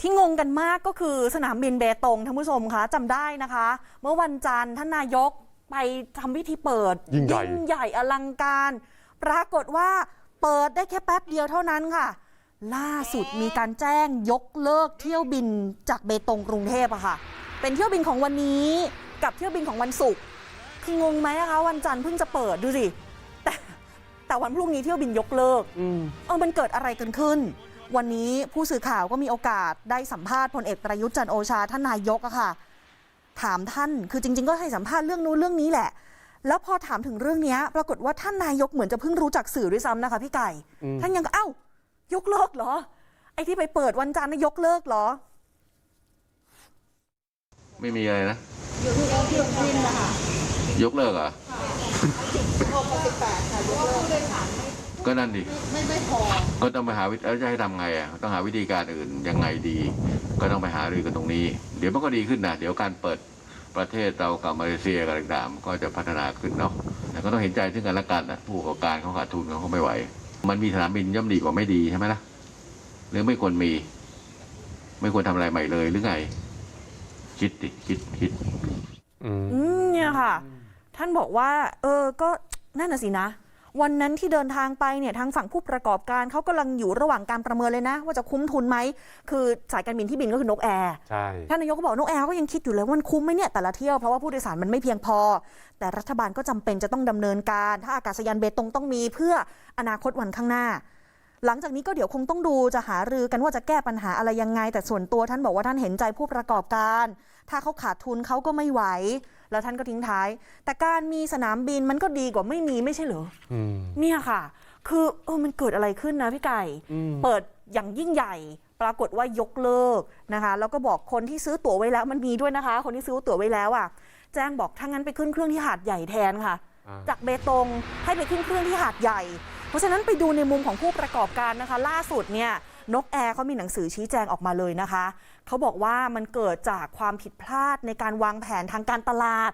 ที่งงกันมากก็คือสนามบินเบตงท่านผู้ชมคะจำได้นะคะ เมื่อวันจันทร์ท่านนายกไปทำพิธีเปิดยิ่งใหญ่ ใหญ่อลังการ ปรากฏว่าเปิดได้แค่แป๊บเดียวเท่านั้นค่ะ ล่าสุดมีการแจ้งยกเลิกเที่ยวบินจากเบตงกรุงเทพอะค่ะ เป็นเที่ยวบินของวันนี้กับเที่ยวบินของวันศุกร์คืองงไหมอะคะวันจันทร์เพิ่งจะเปิดดูสิแต่แต่วันพรุ่งนี้เที่ยวบินยกเลิกอืมเออมันเกิดอะไรกันขึ้น วันนี้ผู้สื่อข่าวก็มีโอกาสได้สัมภาษณ์พลเอกประยุทธ์จันทร์โอชาท่านนายกอะค่ะ ถามท่านคือจริง ๆ ก็ให้สัมภาษณ์เรื่องนู้นเรื่องนี้แหละ แล้วพอถามถึงเรื่องเนี้ยปรากฏว่าท่านนายกเหมือนจะเพิ่งรู้จักสื่อด้วยซ้ำนะคะพี่ไก่อืมท่านยังก็เอ้ายกเลิกเหรอ ไอ้ที่ไปเปิดวันจันทร์น่ะยกเลิกเหรอ ไม่มีอะไรนะอยู่ที่เราที่ลงพินนะคะยกเลิกเหรอะหกสิบแปดค่ะยกเลิก ก็นั่นดิไม่ไม่พอก็ต้องไปหาวิธีแล้วจะให้ทำไงอะต้องหาวิธีการอื่นยังไงดี ก็ต้องไปหารือกันตรงนี้ เดี๋ยวมันก็ดีขึ้นนะเดี๋ยวการเปิดประเทศเรากับมาเลเซียกันต่างๆก็จะพัฒนาขึ้นเนาะแต่ก็ต้องเห็นใจซึ่งกันและกันนะผู้ประกอบการเขาขาดทุนเขาก็ไม่ไหว มันมีสนามบินย่อมดีกว่าไม่ดีใช่ไหมล่ะหรือไม่ควรมี ไม่ควรทำอะไรใหม่เลยหรือไง คิดดิคิดคิดอืมอืมเนี่ยค่ะ ท่านบอกว่า เออก็นั่นน่ะสินะ วันนั้นที่เดินทางไปเนี่ยทางฝั่งผู้ประกอบการเขากำลังอยู่ระหว่างการประเมินเลยนะ ว่าจะคุ้มทุนไหม คือสายการบินที่บินก็คือนกแอร์ใช่ท่านนายกก็บอกนกแอร์ก็ยังคิดอยู่เลยว่ามันคุ้มไหมเนี่ยแต่ละเที่ยวเพราะว่าผู้โดยสารมันไม่เพียงพอ แต่รัฐบาลก็จำเป็นจะต้องดำเนินการ ถ้าอากาศยานเบตงต้องมีเพื่ออนาคตวันข้างหน้าหลังจากนี้ก็เดี๋ยวคงต้องดูจะหารือกันว่าจะแก้ปัญหาอะไรยังไง แต่ส่วนตัวท่านบอกว่าท่านเห็นใจผู้ประกอบการ ถ้าเขาขาดทุนเขาก็ไม่ไหว แล้วท่านก็ทิ้งท้าย แต่การมีสนามบินมันก็ดีกว่าไม่มีไม่ใช่เหรออืมเนี่ยค่ะ คือเออมันเกิดอะไรขึ้นนะพี่ไก่อืมเปิดอย่างยิ่งใหญ่ปรากฏว่ายกเลิกนะคะ แล้วก็บอกคนที่ซื้อตั๋วไว้แล้วมันมีด้วยนะคะ คนที่ซื้อตั๋วไว้แล้วอะ แจ้งบอกถ้างั้นไปขึ้นเครื่องที่หาดใหญ่แทนค่ะอ่าจากเบตงให้ไปขึ้นเครื่องที่หาดใหญ่ เพราะฉะนั้นไปดูในมุมของผู้ประกอบการนะคะ ล่าสุดเนี่ย นกแอร์เขามีหนังสือชี้แจงออกมาเลยนะคะ เขาบอกว่ามันเกิดจากความผิดพลาดในการวางแผนทางการตลาด